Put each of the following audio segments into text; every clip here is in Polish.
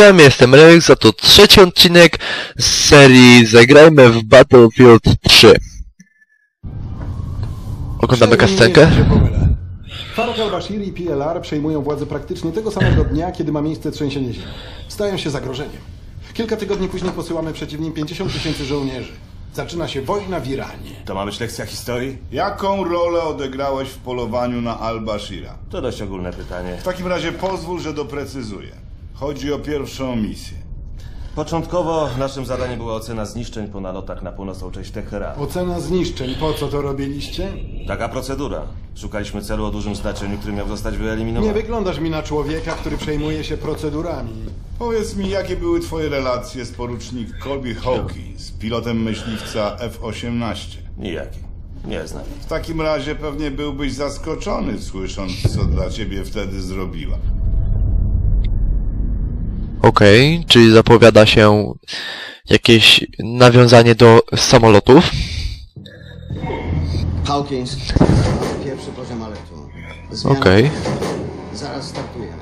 Witam, jestem Rex, a to trzeci odcinek z serii Zagrajmy w Battlefield 3. Oglądamy kastenkę. Farok al-Bashir i PLR przejmują władzę praktycznie tego samego dnia, kiedy ma miejsce trzęsienie ziemi. Stają się zagrożeniem. Kilka tygodni później posyłamy przeciw nim 50 tysięcy żołnierzy. Zaczyna się wojna w Iranie. To ma być lekcja historii? Jaką rolę odegrałeś w polowaniu na Al-Bashira? To dość ogólne pytanie. W takim razie pozwól, że doprecyzuję. Chodzi o pierwszą misję. Początkowo naszym zadaniem była ocena zniszczeń po nalotach na północną część Teheranu. Ocena zniszczeń. Po co to robiliście? Taka procedura. Szukaliśmy celu o dużym znaczeniu, który miał zostać Nie wyeliminowany. wyglądasz mi na człowieka, który przejmuje się procedurami. Powiedz mi, jakie były twoje relacje z porucznik Colby Hawkins, pilotem myśliwca F-18? Nijaki. Nie znam. W takim razie pewnie byłbyś zaskoczony, słysząc, co dla ciebie wtedy zrobiła. Okej, czyli zapowiada się jakieś nawiązanie do samolotów. Hawkins, pierwszy poziom aletu. Okej. Zaraz startujemy.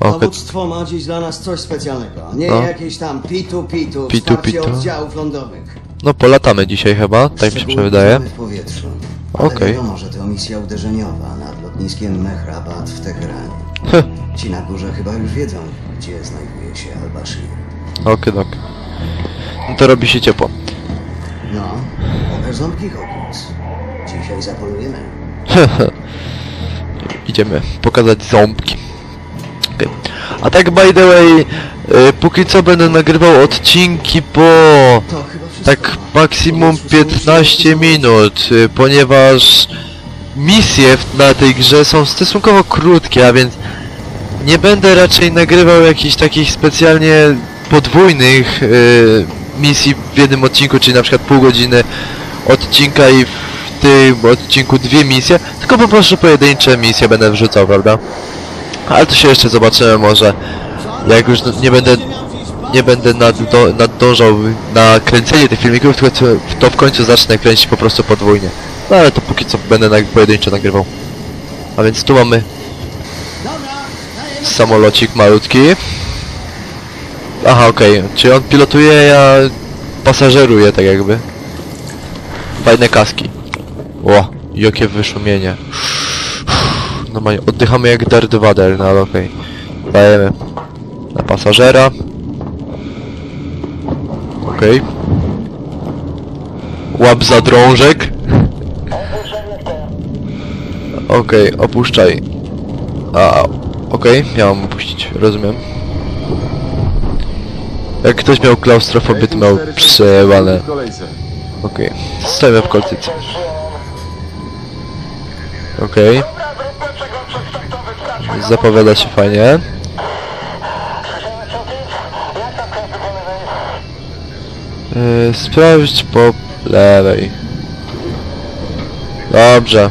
Okej, Dowództwo ma dziś dla nas coś specjalnego. Nie No. jakieś tam pitu-pitu, Pitu, pitu. oddziałów lądowych. no polatamy dzisiaj chyba, tak mi się wydaje. w powietrzu. Okej. wiadomo, że to misja uderzeniowa nad lotniskiem Mehrabat w Teheranie. Ci na górze chyba już wiedzą, gdzie znajduje się Al-Bashir. okej, ok. No to robi się ciepło. No, pokaż ząbki Hawkins. Dzisiaj zapolujemy. Idziemy pokazać ząbki. Okej. A tak by the way, y, póki co będę nagrywał odcinki po tak maksimum W powietrzu są 15 silniki minut, y, ponieważ misje w- na tej grze są stosunkowo krótkie, a więc nie będę raczej nagrywał jakichś takich specjalnie podwójnych y, misji w jednym odcinku, czyli na przykład pół godziny odcinka i w tym odcinku dwie misje, tylko po prostu pojedyncze misje będę wrzucał, prawda? Ale to się jeszcze zobaczymy może, jak już nie będę nie będę naddo, na kręcenie tych filmików, tylko to w końcu zacznę kręcić po prostu podwójnie. No ale to póki co będę na, pojedynczo nagrywał. A więc tu mamy samolocik malutki. Aha, okej. Czyli on pilotuje, ja pasażeruję tak jakby. Fajne kaski. Ło, jakie wyszumienie. Normalnie oddychamy jak Darth Vader, no ale okej. Dajemy na pasażera. Okej. Łap za drążek. Okej, opuszczaj. A, okej, miałem opuścić, rozumiem. Jak ktoś miał klaustrofobię, to miał przejebane. Okej, stoimy w koltyce. Okej. Zapowiada się fajnie. Yy, sprawdź po lewej. Dobrze.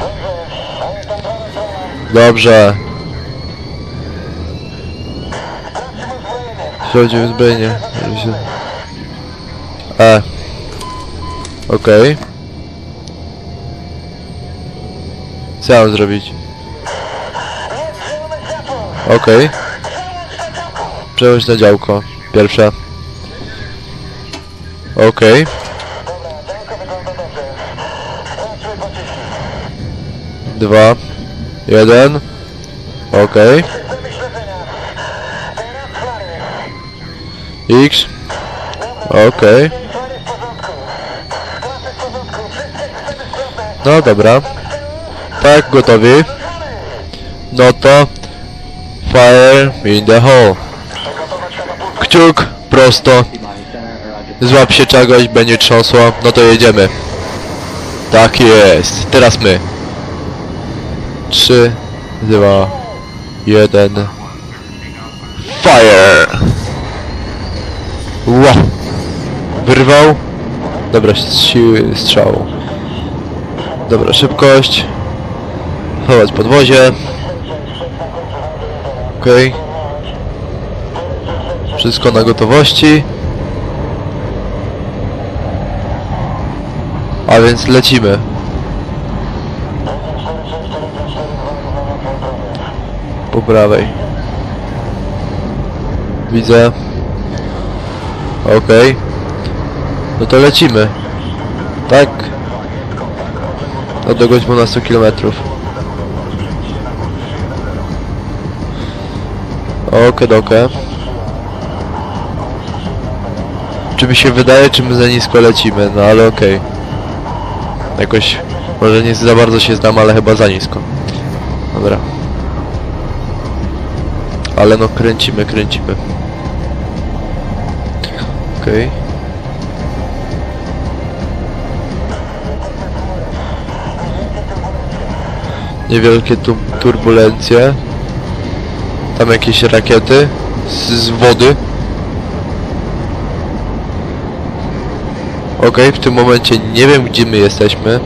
Dobrze. Sprawdź uzbrojenie. E. Okej. Co ja mam zrobić? Okej. Przełącz na działko. Pierwsze. Okej. Dwa. Jeden. Okej. X. Okej. No dobra. Tak, gotowi. No to... Fire in the hole. Kciuk, prosto. Złap się czegoś, będzie trząsło. No to jedziemy. Tak jest. Teraz my. 3, 2, 1. Fire! Wyrwał. Dobra, siły strzału. Dobra, szybkość. Chować podwozie. Okej. Wszystko na gotowości. A więc lecimy. Po prawej. Widzę. Okej. No to lecimy. Tak. Mu na 100 km. Oke doke. Czy mi się wydaje, czy my za nisko lecimy? No ale okej. Jakoś... Może nie za bardzo się znam, ale chyba za nisko. Dobra. Ale no kręcimy, kręcimy. Okej. Niewielkie tu turbulencje. Tam jakieś rakiety z, z wody. Okej, w tym momencie nie wiem gdzie my jesteśmy.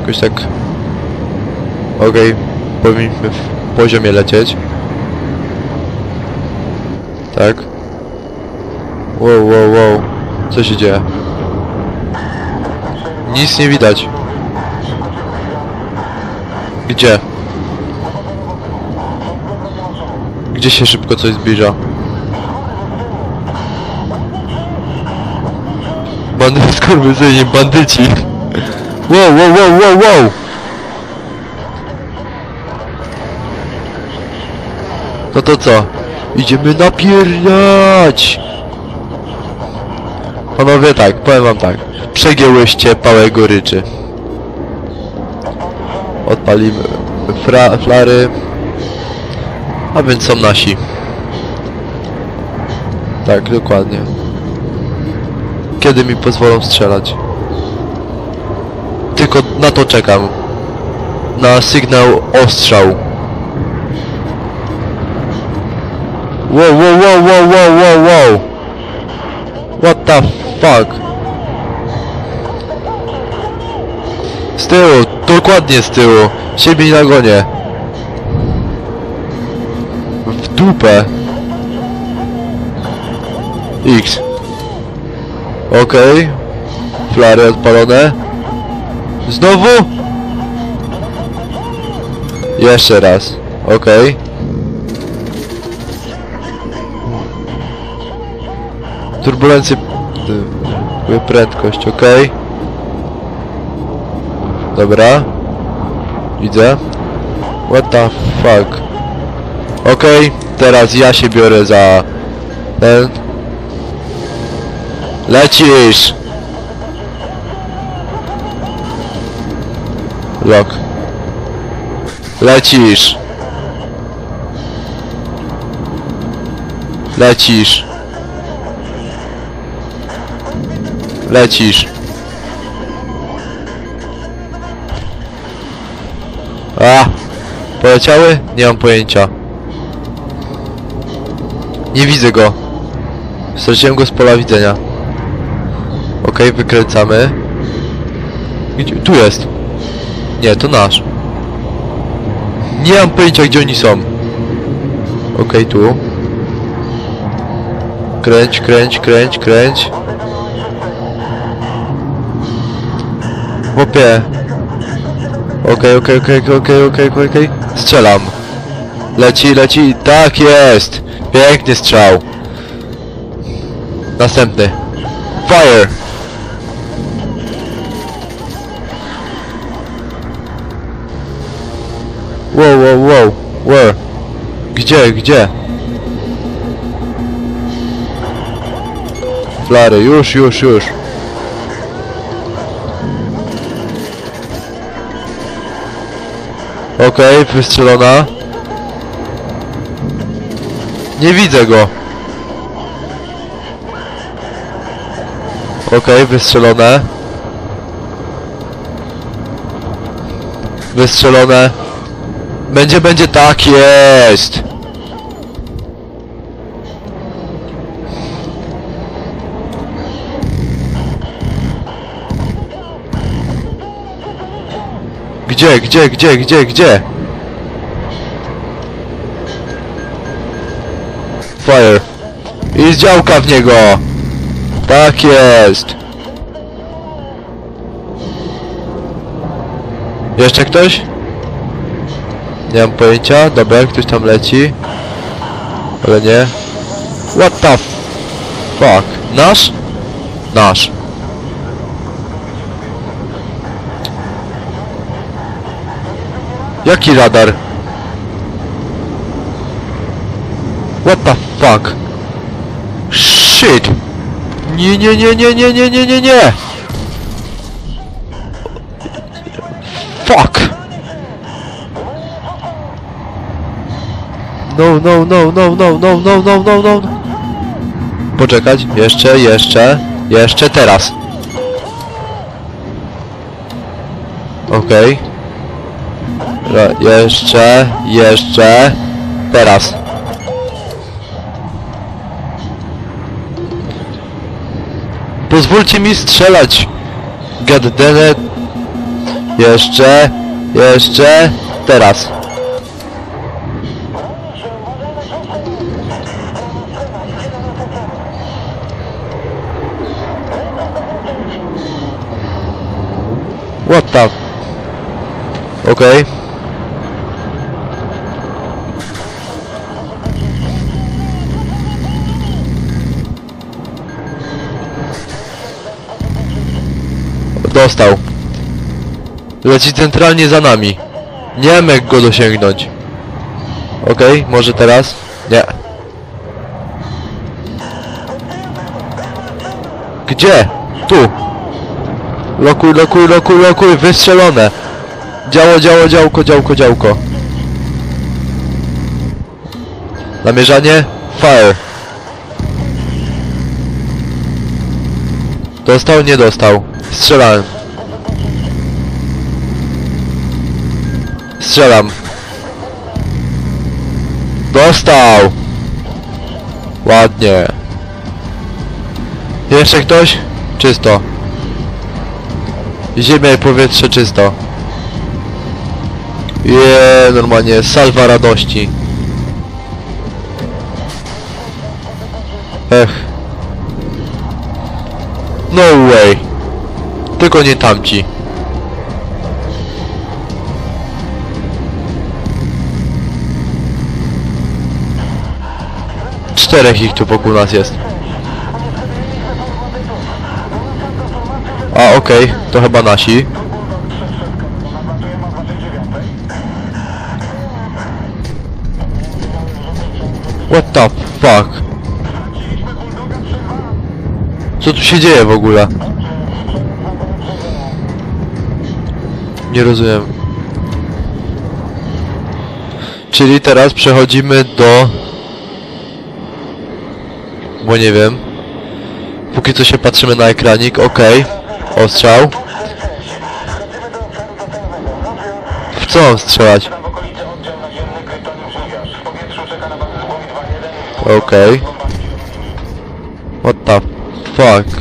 Jakoś tak... Okej, powinniśmy w poziomie lecieć. Tak. Wow, wow, wow. Co się dzieje? Nic nie widać. Gdzie? Gdzie się szybko coś zbliża? Bandy skurwysyni, bandyci. Wow, wow, wow, wow, wow! No to co? Idziemy napierdać! Panowie tak, powiem wam tak. Przegięłyście pałę goryczy. Odpalimy fra flary. A więc są nasi. Tak, dokładnie. Kiedy mi pozwolą strzelać? Tylko na to czekam. Na sygnał ostrzał. Wow, wow, wow, wow, wow, wow, wow. What the fuck? Z tyłu, dokładnie z tyłu. Siebie na gonie. W dupę. X. Okej. Flary odpalone. Znowu? Jeszcze raz. Okej. Turbulencje... y, Prędkość, okej. Dobra. Widzę. What the fuck? Okej, teraz ja się biorę za... Ten... Lecisz! Lock. Lecisz! Lecisz! Lecisz! Poleciały? Nie mam pojęcia. Nie widzę go. Straciłem go z pola widzenia. Okej, wykręcamy. Gdzie? Tu jest. Nie, to nasz. Nie mam pojęcia gdzie oni są. Okej, tu. Kręć, kręć, kręć, kręć. Chłopie. Okej, okej, okej, okej, okej, okej, okej. Strzelam. Leci, leci. Tak jest. Piękny strzał. Następny. Fire. Wow, wow, wow. Where? Gdzie, gdzie? Flary, już, już, już. Okej, wystrzelona. Nie widzę go. Okej, wystrzelone. Wystrzelone. Będzie, będzie, tak jest. Gdzie, gdzie, gdzie, gdzie, gdzie? Fire. I z działka w niego. Tak jest. Jeszcze ktoś? Nie mam pojęcia. Dobra, ktoś tam leci. Ale nie. What the fuck? Nasz? Nasz. Jaki radar? What the fuck? Shit! Nie, nie, nie, nie, nie, nie, nie, nie, nie! Fuck! No, no, no, no, no, no, no, no, no, no. Poczekać, jeszcze, jeszcze, jeszcze teraz. Okej. Ra- Jeszcze, jeszcze, teraz. Pozwólcie mi strzelać. Goddammit. Jeszcze, jeszcze, teraz. What the? Okej. Dostał. Leci centralnie za nami. Nie jak go dosięgnąć. Okej, może teraz? Nie. Gdzie? Tu. Lokuj, lokuj, lokuj, lokuj, wystrzelone. Działo, działo, działko, działko, działko. Namierzanie? Fire. Dostał, nie dostał. Strzelałem. Strzelam. Dostał! Ładnie. Jeszcze ktoś? Czysto. Ziemia i powietrze czysto. Je, normalnie salwa radości. Ech. No way. Tylko nie tamci. Czterech ich tu wokół nas jest. A, okej, to chyba nasi. What the fuck? Co tu się dzieje w ogóle? Nie rozumiem. Czyli teraz przechodzimy do... Bo nie wiem. Póki co się patrzymy na ekranik, okej. Ostrzał. W co mam strzelać? Okej. What the fuck?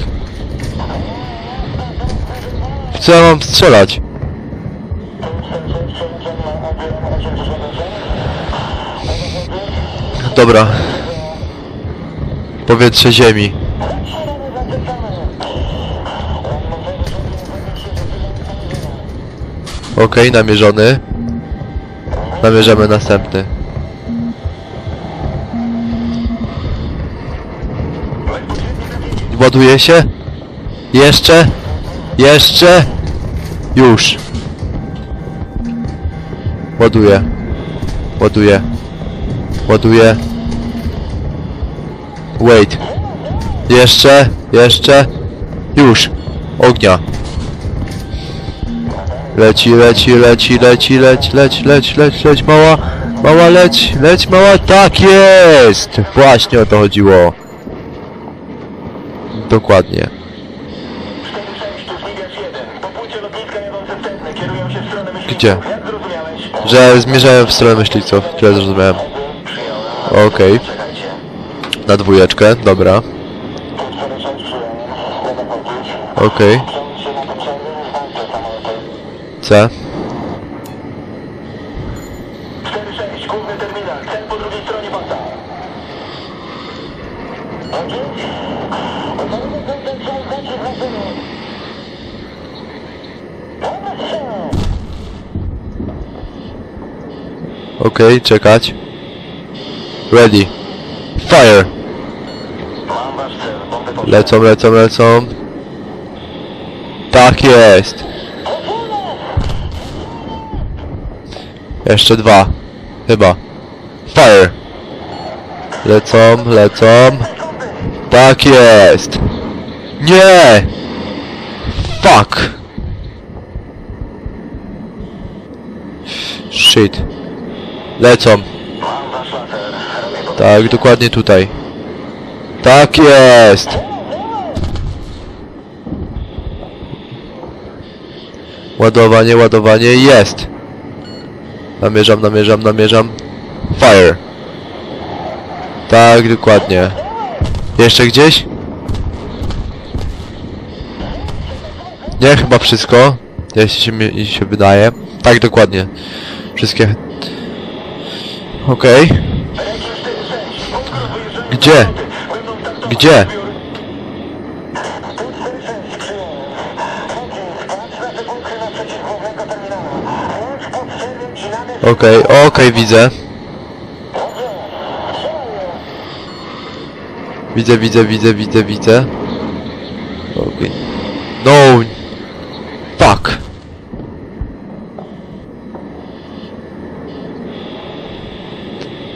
W co ja mam strzelać? Dobra. Powietrze ziemi. Okej, namierzony. Namierzamy następny. Ładuje się? Jeszcze? Jeszcze? Już. Ładuję. Ładuję. Ładuję. Wait. Jeszcze? Jeszcze? Już. Ognia. Leci, leci, leci, leci, leć, leć, leć, leć, leć, mała, mała, leć, leć, mała, tak jest! Właśnie o to chodziło. Dokładnie. Gdzie? Że zmierzałem w stronę myśliwców, tyle zrozumiałem. Okej. Na dwójeczkę, dobra. Okej. C. Okej, czekać. Ready. Fire. Lecą, lecą, lecą. Tak jest. Jeszcze dwa. Chyba. Fire. Lecą, lecą. Tak jest. Nie! Fuck. Shit. Lecą. Tak, dokładnie tutaj. Tak jest! Ładowanie, ładowanie, jest! Namierzam, namierzam, namierzam. Fire! Tak, dokładnie. Jeszcze gdzieś? Nie, chyba wszystko. Jeśli się, mi się wydaje. Tak, dokładnie. Wszystkie. Okej. Gdzie? Gdzie? Okej, okej, widzę. Widzę, widzę, widzę, widzę, widzę. Okej. No! Fuck!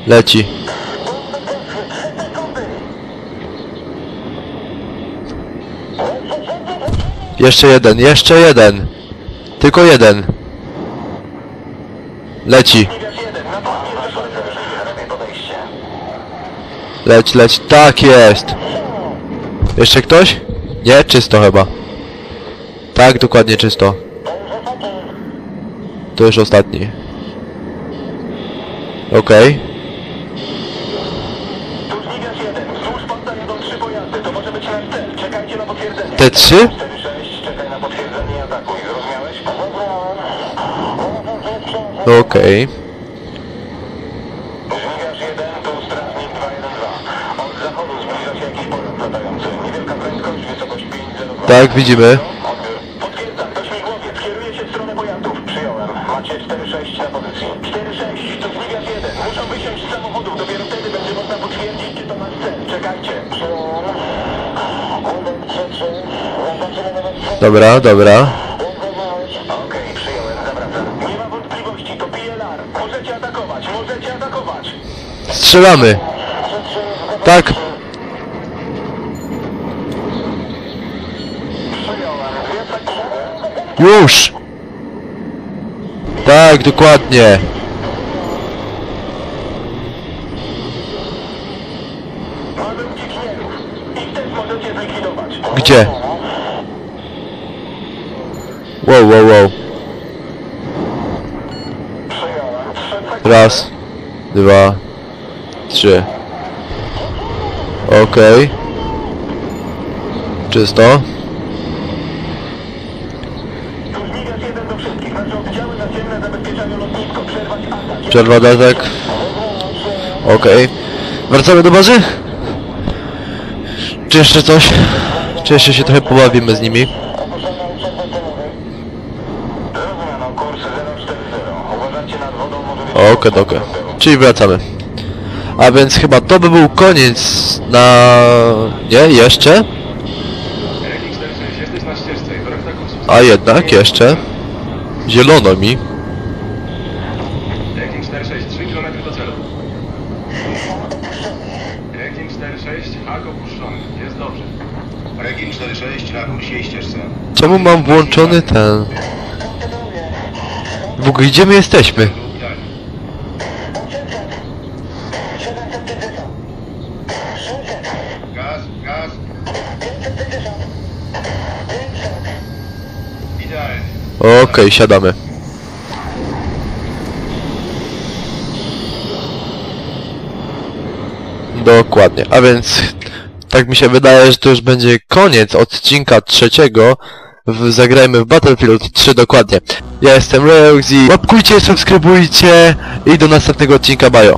Leci. Jeszcze jeden, jeszcze jeden. Tylko jeden. Leci. Leć, leć, tak jest. Jeszcze ktoś? Nie, czysto chyba. Tak, dokładnie czysto. To już ostatni. Okej. Te trzy? Okej. Tak, widzimy. Potwierdzam, to śmigłowiec kieruje się w stronę pojazdów. Przyjąłem. Macie 4-6 na pozycji. 4-6, to Zniwiarz 1. Muszą wysiąść z samochodu. Dopiero wtedy będzie można potwierdzić, czy to cel. Czekajcie. Dobra, dobra. Strzelamy. Tak. Już. Tak, dokładnie. Gdzie? Wow, wow, wow. Raz, dwa, trzy. Okej. Czysto. Tu Zniwiarz 1 do wszystkich. Nasze oddziały naziemne zabezpieczają lotnisko. Przerwać atak. Przerwa datek. Okej. Wracamy do bazy? Czy jeszcze coś? Czy jeszcze się trochę pobawimy z nimi? Zrozumiano, kurs 040. Uważajcie nad wodą, może być... Okej, okej. Czyli wracamy. A więc chyba to by był koniec na... Nie, jeszcze? Rekin 46, jesteś na ścieżce i brak taką substancję. A jednak jeszcze. Zielono mi. Rekin 46, 3 km do celu. Rekin 46, hak opuszczony. Jest dobrze. Regin 46 na kursie ścieżce. Czemu mam włączony ten... W ogóle gdzie my jesteśmy? Okej, siadamy. Dokładnie, a więc tak mi się wydaje, że to już będzie koniec odcinka trzeciego w Zagrajmy w Battlefield 3 dokładnie. Ja jestem Reox i łapkujcie, subskrybujcie i do następnego odcinka, bajo.